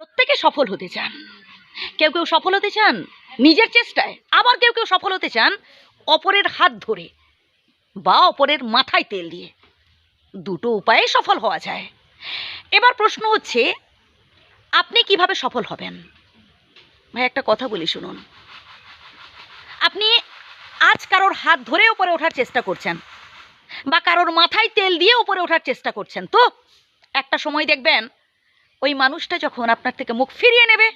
প্রত্যেকে সফল হতে চান। কেউ কেউ সফল হতে চান নিজের চেষ্টায়, আবার কেউ কেউ সফল হতে চান অপরের হাত ধরে বা অপরের মাথায় তেল দিয়ে। দুটো উপায়ে সফল হওয়া যায়। এবার প্রশ্ন হচ্ছে, আপনি কীভাবে সফল হবেন? ভাই, একটা কথা বলি, শুনুন। আপনি আজ কারোর হাত ধরে উপরে ওঠার চেষ্টা করছেন বা কারোর মাথায় তেল দিয়ে উপরে ওঠার চেষ্টা করছেন, তো একটা সময় দেখবেন ওই মানুষটা যখন আপনার থেকে মুখ ফিরিয়ে নেবে,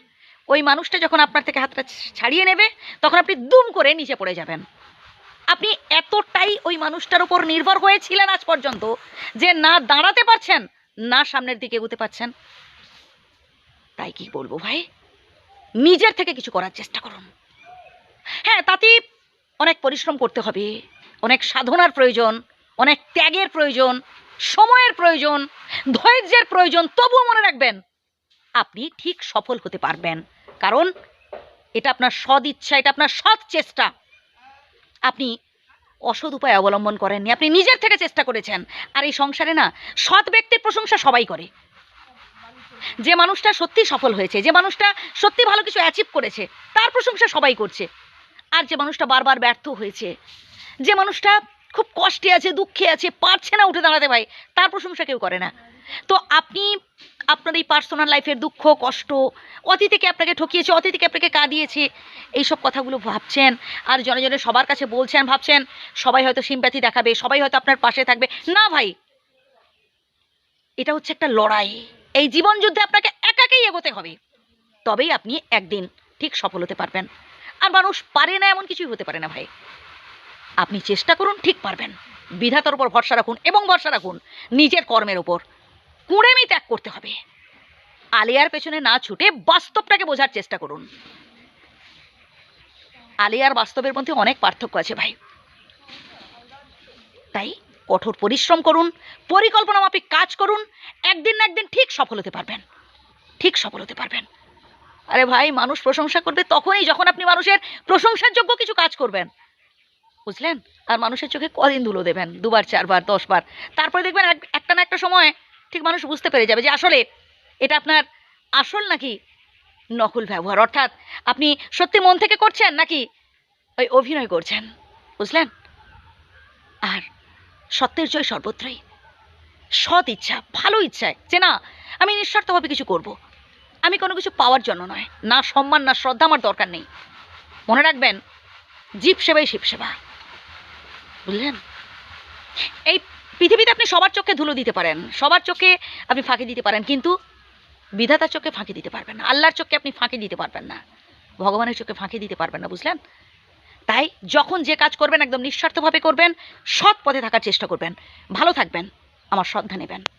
ওই মানুষটা যখন আপনার থেকে হাতটা ছাড়িয়ে নেবে, তখন আপনি দুম করে নিচে পড়ে যাবেন। আপনি এতটাই ওই মানুষটার উপর নির্ভর হয়েছিলেন আজ পর্যন্ত যে না দাঁড়াতে পারছেন, না সামনের দিকে এগোতে পারছেন। তাই কি বলব ভাই? নিজের থেকে কিছু করার চেষ্টা করুন। হ্যাঁ তাতে অনেক পরিশ্রম করতে হবে, অনেক সাধনার প্রয়োজন, অনেক ত্যাগের প্রয়োজন সময়ের প্রয়োজন, ধৈর্যের প্রয়োজন, তবুও মনে রাখবেন, আপনি ঠিক সফল হতে পারবেন। কারণ এটা আপনার সদ ইচ্ছা, এটা আপনার সৎ চেষ্টা। আপনি অসৎ উপায় অবলম্বন করেননি, আপনি নিজের থেকে চেষ্টা করেছেন। আর এই সংসারে না, সৎ ব্যক্তির প্রশংসা সবাই করে। যে মানুষটা সত্যি সফল হয়েছে, যে মানুষটা সত্যি ভালো কিছু অ্যাচিভ করেছে, তার প্রশংসা সবাই করছে। আর যে মানুষটা বারবার ব্যর্থ হয়েছে, যে মানুষটা খুব কষ্টে আছে, দুঃখে আছে, পারছে না উঠে দাঁড়াতে ভাই, তার প্রশংসা কেউ করে না। তো আপনি, আপনার এই পার্সোনাল লাইফের দুঃখ, কষ্ট, অতীতিকে আপনাকে ঠকিয়েছে, অতীতিকে আপনাকে কাঁদিয়েছে, এইসব কথাগুলো ভাবছেন, আর জনে জনে সবার কাছে বলছেন, ভাবছেন, সবাই হয়তো সিম্প্যাথি দেখাবে, সবাই হয়তো আপনার পাশে থাকবে। না ভাই, এটা হচ্ছে একটা লড়াই। এই জীবন যুদ্ধে আপনাকে একাকেই এগোতে হবে। তবেই আপনি একদিন ঠিক সফল হতে পারবেন। আর মানুষ পারে না এমন কিছুই হতে পারে না ভাই। আপনি চেষ্টা করুন, ঠিক পারবেন। বিধাতার উপর ভরসা রাখুন এবং ভরসা রাখুন, নিজের কর্মের উপর। কুঁড়েমি ত্যাগ করতে হবে। আলিয়ার পেছনে না ছুটে বাস্তবটাকে বোঝার চেষ্টা করুন। আলিয়ার বাস্তবের মধ্যে অনেক পার্থক্য আছে ভাই। তাই কঠোর পরিশ্রম করুন, পরিকল্পনা মাফিক কাজ করুন, একদিন না একদিন ঠিক সফল হতে পারবেন। ঠিক সফল হতে পারবেন। আরে ভাই, মানুষ প্রশংসা করবে তখনই যখন আপনি মানুষের প্রশংসার যোগ্য কিছু কাজ করবেন। বুঝলেন? আর মানুষের চোখে কদিন ধুলো দেবেন, দুবার, চারবার, দশবার। তারপরে দেখবেন এক- একটা না একটা সময় ঠিক মানুষ বুঝতে পেরে যাবে যে আসলে এটা আপনার আসল নাকি নকল ব্যবহার? অর্থাৎ আপনি সত্যি মন থেকে করছেন নাকি ওই অভিনয় করছেন? বুঝলেন? আর সত্যের জয় সর্বত্রই। সৎ ইচ্ছা, ভালো ইচ্ছায়। যে না, আমি নিঃস্বার্থভাবে কিছু করব। আমি কোনো কিছু পাওয়ার জন্য নয়। না সম্মান, না শ্রদ্ধা আমার দরকার নেই। মনে রাখবেন, জীব সেবাই শিব সেবা। বুঝলেন? এই পৃথিবীতে আপনি সবার চোখে ধুলো দিতে পারেন, সবার চোখে আপনি ফাঁকি দিতে পারেন, কিন্তু বিধাতার চোখে ফাঁকি দিতে পারবেন না, আল্লাহর চোখে আপনি ফাঁকি দিতে পারবেন না, ভগবানের চোখে ফাঁকি দিতে পারবেন না, বুঝলেন? তাই যখন যে কাজ করবেন, একদম নিঃস্বার্থভাবে করবেন, সৎ পথে থাকার চেষ্টা করবেন, ভালো থাকবেন, আমার শ্রদ্ধা নেবেন।